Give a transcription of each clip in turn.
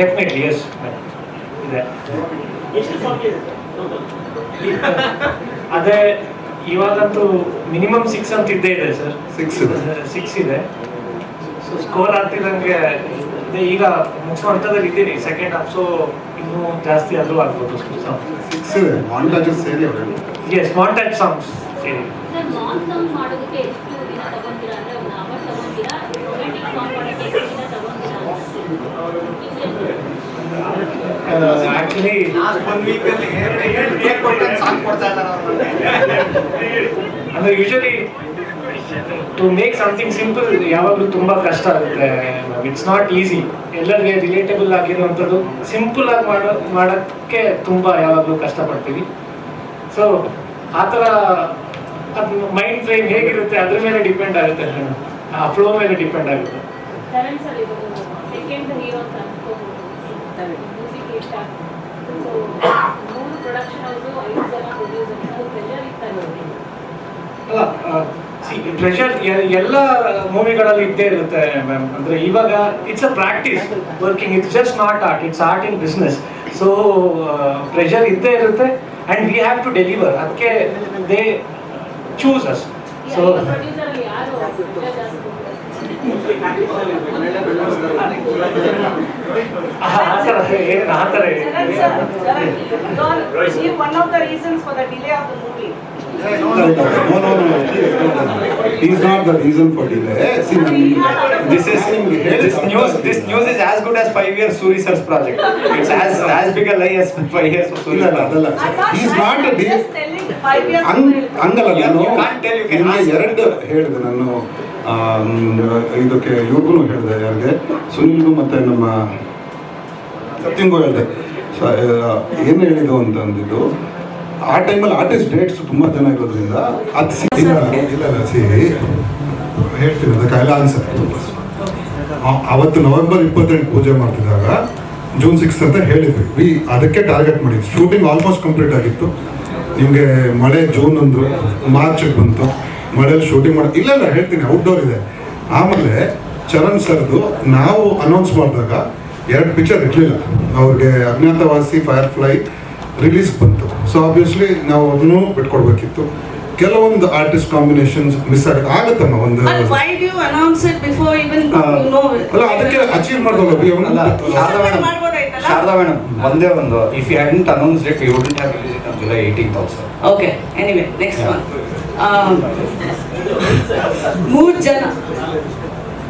Definitely yes ಇದೆ ಅದೇ ಇವಾಗಂತೂ ಮಿನಿಮಮ್ ಸಿಕ್ಸ್ ಅಂತ ಇದ್ದೇ ಇದೆ ಸರ್ ಸಿಕ್ಸ್ ಸಿಕ್ಸ್ ಇದೆ ಸೊ ಸ್ಕೋರ್ ಆಗ್ತಿದ್ದಂಗೆ ಈಗ ಮುಗಿಸೋ ಹಂತದಲ್ಲಿ ಇದ್ದೀರಿ ಸೆಕೆಂಡ್ ಹಾಫ್ ಸೊ ಇನ್ನೂ ಜಾಸ್ತಿ ಆದರೂ ಆಗ್ಬೋದು ಸಿಕ್ಸ್ ಮಾಂಟಾಜ್ ಮಾನ್ ಎಸ್ ಸಾಂಗ್ಸ್ ಸೇರಿ ಮಾಡೋದಕ್ಕೆ actually usually to make something simple ಯಾವಾಗಲೂ ತುಂಬ ಕಷ್ಟ ಆಗುತ್ತೆ ಇಟ್ಸ್ ನಾಟ್ ಈಸಿ ಎಲ್ಲರಿಗೆ ರಿಲೇಟಬಲ್ ಆಗಿರುವಂಥದ್ದು ಸಿಂಪಲ್ ಆಗಿ ಮಾಡೋ ಮಾಡೋಕ್ಕೆ ಯಾವಾಗ್ಲೂ ಕಷ್ಟ ಪಡ್ತೀವಿ ಸೊ ಆ ಥರ ಮೈಂಡ್ ಫ್ರೇಮ್ ಹೇಗಿರುತ್ತೆ ಅದ್ರ ಮೇಲೆ ಡಿಪೆಂಡ್ ಆಗುತ್ತೆ ಆ ಫ್ಲೋ ಮೇಲೆ ಡಿಪೆಂಡ್ ಆಗುತ್ತೆ ಪ್ರೆಷರ್ ಎಲ್ಲ ಮೂವಿಗಳಲ್ಲಿ ಇದ್ದೇ ಇರುತ್ತೆ ಮ್ಯಾಮ್ ಅಂದ್ರೆ ಇವಾಗ it's a practice working it's just not art it's art in business so pressure ಇದ್ದೇ ಇರುತ್ತೆ and we have to deliver ಅದಕ್ಕೆ they choose us so one of the reasons for the delay of the movie. No, no, no. He's not the reason for delay. See, ನಾನು This is ನಿಮ್ಗೆ this ಹೇಳಿದ್ದು news. This news is as good as five years Suri sir's project. It's as as big a lie as five years of ಇಲ್ಲ Suri. ಇಲ್ಲ, ಅದಲ್ಲ I'm not is shy, not I'm just telling five years. ಹಂಗ್ ಹಂಗಲ್ಲ You- ನಾನು you can't tell, you can ನಿಮ್ಗೆ ask. ಎರಡು ಹೇಳಿದೆ ನಾನು am, ಇದಕ್ಕೆ ಇವ್ರಿಗೂ ಹೇಳಿದೆ ಯಾರಿಗೆ ಸುನಿಲ್ಗೂ ಮತ್ತು ನಮ್ಮ ಸತ್ಯಂಗೂ ಹೇಳಿದೆ ಏನು ಹೇಳಿದ್ದು ಅಂತ ಅಂದಿದ್ದು ಆ ಟೈಮಲ್ಲಿ ಆರ್ಟಿಸ್ಟ್ ಡೇಟ್ಸ್ ತುಂಬ ಚೆನ್ನಾಗಿರೋದ್ರಿಂದ ಅದು ಇಲ್ಲ ಸಿಹಿ ಹೇಳ್ತೀನಿ ಅದಕ್ಕೆ ಕಾಯಿಲೆ ಅನ್ಸುತ್ತೆ ಅವತ್ತು ನವೆಂಬರ್ ಇಪ್ಪತ್ತೆಂಟು ಪೂಜೆ ಮಾಡ್ತಿದ್ದಾಗ ಜೂನ್ ಸಿಕ್ಸ್ ಅಂತ ಹೇಳಿದ್ವಿ ವಿ ಅದಕ್ಕೆ ಟಾರ್ಗೆಟ್ ಮಾಡಿದ್ವಿ ಶೂಟಿಂಗ್ ಆಲ್ಮೋಸ್ಟ್ ಕಂಪ್ಲೀಟ್ ಆಗಿತ್ತು ನಿಮಗೆ ಮಳೆ ಜೂನ್ ಅಂದರು ಮಾರ್ಚಿಗೆ ಬಂತು ಮಳೆಯಲ್ಲಿ ಶೂಟಿಂಗ್ ಮಾಡಿ ಇಲ್ಲ ಇಲ್ಲ ಹೇಳ್ತೀನಿ ಔಟ್ಡೋರ್ ಇದೆ ಆಮೇಲೆ ಚರಣ್ ಸರ್ದು ನಾವು ಅನೌನ್ಸ್ ಮಾಡಿದಾಗ ಎರಡು ಪಿಕ್ಚರ್ ಇರಲಿಲ್ಲ ಅವ್ರಿಗೆ ಅಜ್ಞಾತವಾಸಿ ಫೈರ್ ಫ್ಲೈ ರಿಲೀಸ್ ಬಂತು ಸೊ ಆಬ್ವಿಯಸ್ಲಿ ನಾವು ಅದನ್ನು ಬಿಟ್ಕೊಡ್ಬೇಕಿತ್ತು ಕೆಲವೊಂದು ಆರ್ಟಿಸ್ಟ್ ಕಾಂಬಿನೇಷನ್ಸ್ ಮಿಸ್ ಆಗುತ್ತೆ ಆಗುತ್ತಮ್ಮ ಒಂದು ಅಲ್ಲ ಅದಕ್ಕೆ ಅಚೀವ್ ಅಲ್ಲ ಶಾರದಾ ಮೇಡಮ್ ಒಂದೇ ಒಂದು if you had announce it you wouldn't have release it on July eighteen also okay anyway next one Um,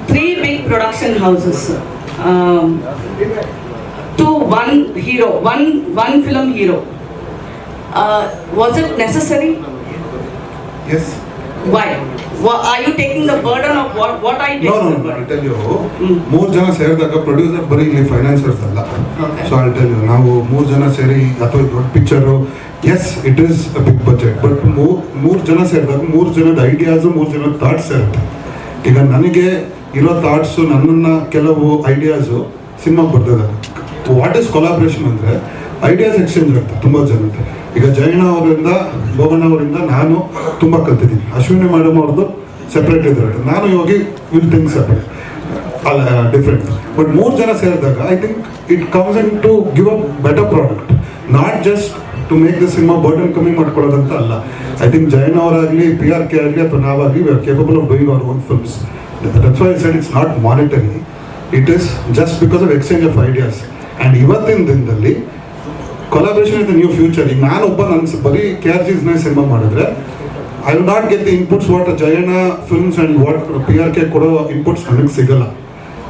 three big production houses um, to one film hero. Uh, was it necessary? Yes. Why? ಜನ ಸೇರಿದಾಗ producer ಬರೀ ಇಲ್ಲಿ ಫೈನಾನ್ಸರ್ಸ್ ಅಲ್ಲ so I tell you ನಾವು ಮೂರು ಜನ ಸೇರಿ ಅಥವಾ ದೊಡ್ಡ picture yes it is a big budget but ಮೂರು ಜನ ಸೇರಿದಾಗ ಮೂರು ಜನದ ಐಡಿಯಾಸು ಮೂರು ಜನದ ಥಾಟ್ಸ್ ಇರುತ್ತೆ ಈಗ ನನಗೆ ಇರೋ ಥಾಟ್ಸು ನನ್ನನ್ನ ಕೆಲವು ಐಡಿಯಾಸು ಸಿನಿಮಾ ಬರ್ತದೆ ವಾಟ್ ಇಸ್ ಕೊಲಾಬ್ರೇಷನ್ ಅಂದರೆ ಐಡಿಯಾಸ್ ಎಕ್ಸ್ಚೇಂಜ್ ಆಗುತ್ತೆ ತುಂಬ ಜನತೆ ಈಗ ಜಯಣ್ಣ ಅವರಿಂದ ಬೋಗಣ್ಣ ಅವರಿಂದ ನಾನು ತುಂಬ ಕಲ್ತಿದ್ದೀನಿ ಅಶ್ವಿನಿ ಮೇಡಮ್ ಅವ್ರದ್ದು ಸೆಪ್ರೇಟ್ ಇದ್ರೆ ನಾನು ಹೋಗಿ ವಿಲ್ ಥಿಂಕ್ ಸೆಪ್ರೇಟ್ ಅಲ್ಲ ಡಿಫ್ರೆಂಟ್ ಬಟ್ ಮೂರು ಜನ ಸೇರಿದಾಗ I think it comes in to give a better product not just to make the cinema burden ಕಮ್ಮಿ ಮಾಡ್ಕೊಳ್ಳೋದಂತ ಅಲ್ಲ ಐ ಥಿಂಕ್ ಜೈನ್ ಅವರಾಗಲಿ ಪಿ ಆರ್ ಕೆ ಆಗಲಿ ಅಥವಾ ನಾವಾಗಲಿ we are capable of doing our own films that's why said it's not monetary it is just because of exchange of ideas and ಇವತ್ತಿನ ದಿನದಲ್ಲಿ collaboration is new future ಈಗ ಒಬ್ಬ ನನ್ನ ಬರೀ K R ಜಿಸ್ನ cinema ಮಾಡಿದ್ರೆ I will not get the inputs what Jayanna films and what P R K ಕೊಡೋ inputs ನನಗೆ ಸಿಗಲ್ಲ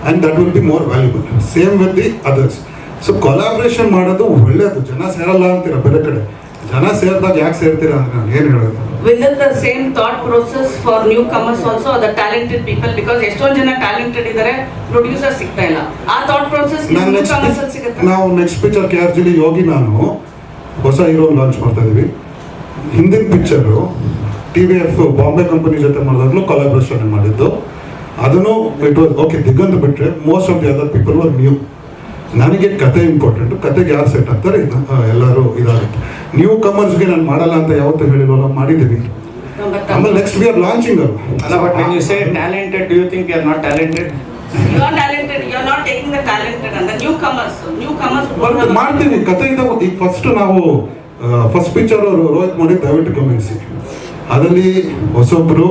and that will be more valuable same with the others so collaboration ಮಾಡೋದು ಒಳ್ಳೆಯದು ಜನ ಸೇರಲ್ಲ ಅಂತೀರ ಬೇರೆ ಕಡೆ ಜನ ಸೇರಿದಾಗ ಯಾಕೆ ಸೇರ್ತೀರಾ ಅಂತ ನಾನು ಏನು ಹೇಳೋದು the same thought thought for new newcomers also the talented people because ಎಷ್ಟೊಂದು ಜನ ಟ್ಯಾಲೆಂಟೆಡ್ ಇದ್ದಾರೆ ಪ್ರೊಡ್ಯೂಸರ್ ಸಿಗ್ತಾ ಇಲ್ಲ ಆ ಥಾಟ್ ಪ್ರೊಸೆಸ್ newcomers ಅಲ್ಲಿ ಸಿಗುತ್ತೆ ನಾವು ನೆಕ್ಸ್ಟ್ ಪಿಕ್ಚರ್ ಕೆ ಆರ್ ಜಿಲಿ ಯೋಗಿ ನಾನು ಹೊಸ ಹೀರೋ ಲಾಂಚ್ ಮಾಡ್ತಾ ಇದೀವಿ ಹಿಂದಿನ picture T V F Bombay company ಜೊತೆ ಮಾಡಿದಾಗಲೂ ಕೊಲಾಬ್ರೇಷನ್ ಮಾಡಿದ್ದು ಅದನ್ನು ಇಟ್ ವಾಸ್ ಓಕೆ ದಿಗಂತ ಬಿಟ್ಟರೆ most of the other people were new ನನಗೆ ಕತೆ ಇಂಪಾರ್ಟೆಂಟ್ ಕತೆಗೆ ಯಾರು ಸೆಟ್ ಆಗ್ತಾರೆ ಎಲ್ಲರೂ ಇದು ನೀವು ಕಮರ್ಸ್ಗೆ ನಾನು ಮಾಡಲ್ಲ ಅಂತ ಯಾವತ್ತೂ ಹೇಳಿಲ್ವಲ್ಲ ಮಾಡಿದ್ದೀವಿ ಆಮೇಲೆ ನೆಕ್ಸ್ಟ್ ವಿ ಆರ್ ಲಾಂಚಿಂಗ್ ಅಲ್ಲ but when you say talented do you think you are not talented ಮಾಡ್ತೀನಿ ಆರ್ ಟ್ಯಾಲೆಂಟೆಡ್ ಕಥೆಯಿಂದ ಈಗ ಫಸ್ಟ್ ನಾವು ಫಸ್ಟ್ ಪಿಕ್ಚರ್ ಅವರು ರೋಹಿತ್ ಮಾಡಿ ದಯವಿಟ್ಟು ಗಮನಿಸಿ ಅದರಲ್ಲಿ ಹೊಸೊಬ್ರು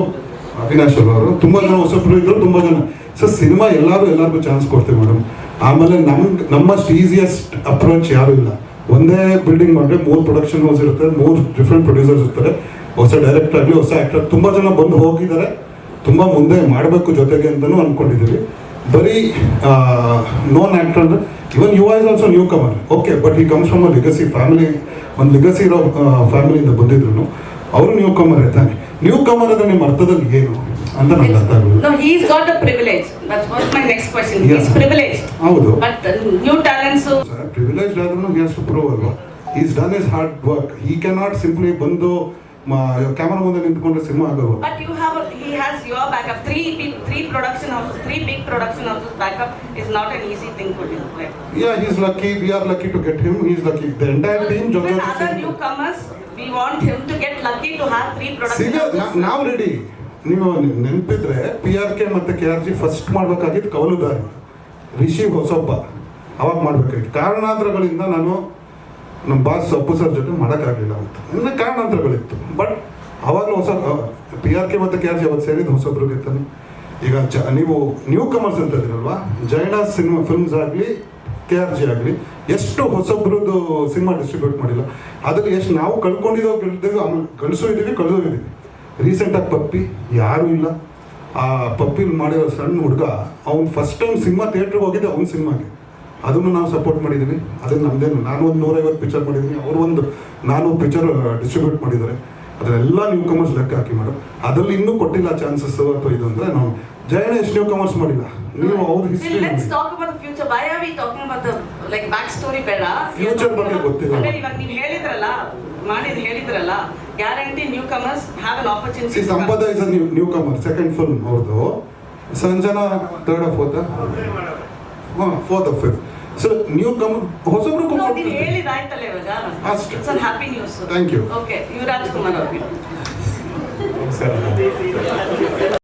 ಅವಿನಾಶ್ ಅವರು ತುಂಬ ಜನ ಹೊಸೊಬ್ರು ಇದ್ರು ತುಂಬ ಜನ ಸೊ ಸಿನಿಮಾ ಎಲ್ಲರೂ ಎಲ್ಲರಿಗೂ ಚಾನ್ಸ್ ಕೊಡ್ತೀವಿ ಮೇಡಮ್ ಆಮೇಲೆ ನಮ್ಗೆ ನಮ್ಮಷ್ಟು ಈಸಿಯೆಸ್ಟ್ ಅಪ್ರೋಚ್ ಯಾರು ಇಲ್ಲ ಒಂದೇ ಬಿಲ್ಡಿಂಗ್ ಮಾಡಿದ್ರೆ ಮೂರು ಪ್ರೊಡಕ್ಷನ್ ಹೌಸ್ ಇರುತ್ತೆ ಮೂರು ಡಿಫ್ರೆಂಟ್ ಪ್ರೊಡ್ಯೂಸರ್ಸ್ ಇರ್ತಾರೆ ಹೊಸ ಡೈರೆಕ್ಟರ್ ಆಗಲಿ ಹೊಸ ಆ್ಯಕ್ಟರ್ ತುಂಬ ಜನ ಬಂದು ಹೋಗಿದ್ದಾರೆ ತುಂಬ ಮುಂದೆ ಮಾಡಬೇಕು ಜೊತೆಗೆ ಅಂತಲೂ ಅಂದ್ಕೊಂಡಿದ್ದೀವಿ ಬರೀ ನೋನ್ ಆ್ಯಕ್ಟರ್ ಅಂದರೆ even you as also newcomer okay but he comes from a legacy family ಒಂದು ಲಿಗಸಿ ಇರೋ ಫ್ಯಾಮಿಲಿಯಿಂದ ಬಂದಿದ್ರು ಅವರು ನ್ಯೂ ಕಮರ್ ಇದ್ದಾನೆ ನ್ಯೂ ಕಮರ್ ಅಂದರೆ ನಿಮ್ಮ ಅರ್ಥದಲ್ಲಿ ಏನು ಅಂತ ನಂಗೆ ಅರ್ಥ ಆಗುದು No, he's got a privilege. That was my next question. Yeah. He's privileged. ಹೌದು But uh, new talents, so privilege ಆದ್ರೂ ಹಿ ಹ್ಯಾಸ್ ಟು ಪ್ರೂವ್ ಅಲ್ವಾ is done is hard work ಈ ಕ್ಯಾನಾಟ್ ಸಿಂಪ್ಲಿ ಬಂದು ಕ್ಯಾಮರಾ ಮುಂದೆ ನಿಂತ್ಕೊಂಡ್ರೆ cinema ಆಗಲ್ವ But you have, a, he has your backup. Three, big- three production houses, three big production houses backup is not an easy thing for him. Right? Yeah is lucky we are lucky to get him is lucky the entire team Even other newcomers, we want him to get lucky to have three production ಸಿಗ houses. ನಾವು ready ನೀವು ನೆನಪಿದ್ರೆ P R K ಮತ್ತು K R G first ಮಾಡಬೇಕಾಗಿದ್ದು ಕೌಲುದಾರಿ ರಿಷಿ ಹೊಸೊಬ್ಬ ಅವಾಗ ಮಾಡಬೇಕಾಗಿತ್ತು ಕಾರಣಾಂತರಗಳಿಂದ ನಾನು ನಮ್ಮ ಬಾಸ್ ಸೊಪ್ಪು ಸರ್ ಜೊತೆ ಮಾಡೋಕ್ಕಾಗಲಿಲ್ಲ ಅಂತ ಇನ್ನು ಕಾರಣಾಂತರಗಳಿತ್ತು ಬಟ್ ಅವಾಗ ಹೊಸ ಪಿ ಆರ್ ಕೆ ಮತ್ತು ಕೆ ಆರ್ ಜಿ ಅವತ್ತು ಸೇರಿದ್ದು ಹೊಸಬ್ರಿಗೆ ತಾನೆ ಈಗ ಚ ನೀವು ನ್ಯೂ ಕಮರ್ಸ್ ಅಂತ ಇದ್ದೀರಲ್ವಾ ಜೈನ ಸಿನಿಮಾ ಫಿಲ್ಮ್ಸ್ ಆಗಲಿ ಕೆ ಆರ್ ಜಿ ಆಗಲಿ ಎಷ್ಟು ಹೊಸಬ್ರದ್ದು ಸಿನಿಮಾ ಡಿಸ್ಟ್ರಿಬ್ಯೂಟ್ ಮಾಡಿಲ್ಲ ಅದ್ರಲ್ಲಿ ಎಷ್ಟು ನಾವು ಕಳ್ಕೊಂಡಿದ್ದೋ ಗೆಲ್ದಿದ್ದೋ ಆಮೇಲೆ ಕಳಿಸೋ ಇದ್ದೀವಿ ಕಳೆದೋಗಿದ್ದೀವಿ ರೀಸೆಂಟಾಗಿ ಪಪ್ಪಿ ಯಾರು ಇಲ್ಲ ಆ ಪಪ್ಪಿ ಮಾಡಿರೋ ಸಣ್ಣ ಹುಡುಗ ಅವ್ನು ಫಸ್ಟ್ ಟೈಮ್ ಸಿನಿಮಾ ಥಿಯೇಟ್ರಿಗೆ ಹೋಗಿದ್ದೆ ಅವ್ನ ಸಿನಿಮಾಗೆ ಅದನ್ನು ನಾವು ಸಪೋರ್ಟ್ ಮಾಡಿದ್ದೀವಿ ಅದನ್ನು ನಮ್ಮದೇನು ನಾನು ಒಂದು ನೂರೈವತ್ತು ಪಿಕ್ಚರ್ ಮಾಡಿದ್ದೀನಿ ಅವರು ಒಂದು ನಾನು ಪಿಕ್ಚರ್ ಡಿಸ್ಟ್ರಿಬ್ಯೂಟ್ ಮಾಡಿದ್ದಾರೆ ಅದನ್ನೆಲ್ಲ ನ್ಯೂ ಕಮರ್ಸ್ ಲೆಕ್ಕ ಹಾಕಿ ಮೇಡಮ್ ಅದರಲ್ಲಿ ಇನ್ನೂ ಕೊಟ್ಟಿಲ್ಲ ಚಾನ್ಸಸ್ ಅಥವಾ ಇದು ಅಂದರೆ ನಾವು ಜಯಣ್ಣ ಎಷ್ಟು ನ್ಯೂ ಕಮರ್ಸ್ ಮಾಡಿಲ್ಲ ನೀವು ಅವ್ರ ಹಿಸ್ಟ್ರಿ ಫ್ಯೂಚರ್ ಬಗ್ಗೆ ಗೊತ್ತಿಲ್ಲ ಮಾಡಿದ್ ಹೇಳಿದ್ರಲ್ಲ guarantee newcomers have an opportunity. to come. Sampada is a new, newcomer, second film hordo. Sanjana, third or fourth? fourth or fifth. So ನೀವು ಕಮ್ ಹೊಸಬ್ರು ಹೇಳಿದಾಯ್ತಲ್ಲ ಇವಾಗ it's happy news news thank you okay Yuvaraj Kumar ಅವ್ರಿಗೆ